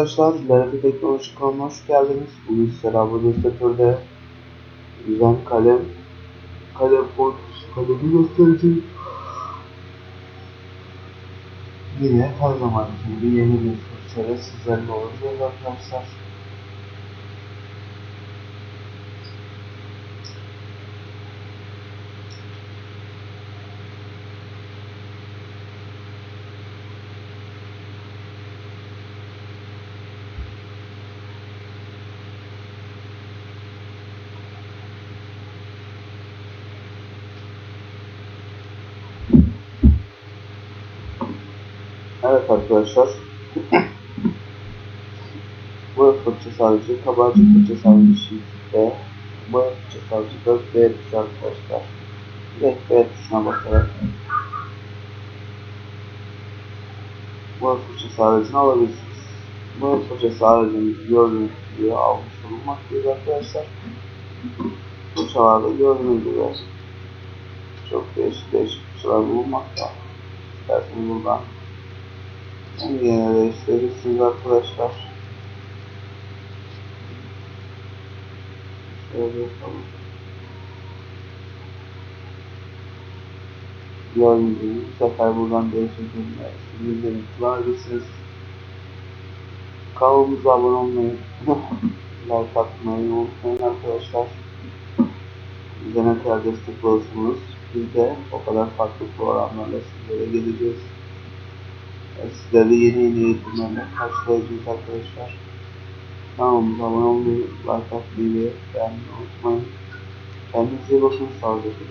Arkadaşlar, Larabi Teknoloji kanalına hoş geldiniz. Bugün sizlere Abonestratör'de güzel kalem, kalem portusu kalemi göstereceğim. Yine her zaman gibi yeni bir fırçayla sizlerle olacağız arkadaşlar. Evet arkadaşlar. Bu fırça sadece kabarcık fırça sadece shift'te. Bu fırça sadece da B tuşu arkadaşlar. Direkt B tuşuna basarak bu fırça sadece alabilirsiniz. Bu fırça sadece gördüğünüz gibi almış bulunmaktayız arkadaşlar. Fırçalarda gördüğünüz gibi çok değişik değişik fırçalar bulunmakta. İsterseniz buradan Yine değiştirebilirsiniz arkadaşlar. Şöyle yapalım. Gördüğünüz bu sefer buradan değiştirdiğinde sizin kullanabilirsiniz. Kanalımıza abone olmayı, like atmayı unutmayın arkadaşlar. Bize ne kadar destek olursunuz. Biz de o kadar farklı programlarla sizlere geleceğiz sizlerle yeni yeni eğitimlerle karşılayacağız arkadaşlar. Kanalımıza abone olmayı, like atmayı ve beğenmeyi unutmayın. Kendinize iyi bakın, sağlıcakla.